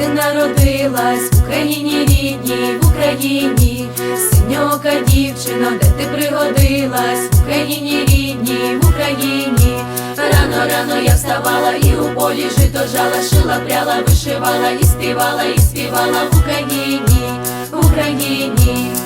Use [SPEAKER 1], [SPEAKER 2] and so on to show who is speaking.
[SPEAKER 1] ти народилась в Україні рідній, в Україні, синьока дівчина, де ти пригодилась, в Україні рідній, в Україні, рано, рано я вставала і у полі жито жала, шила, пряла, вишивала, і співала, і співала в Україні, в Україні.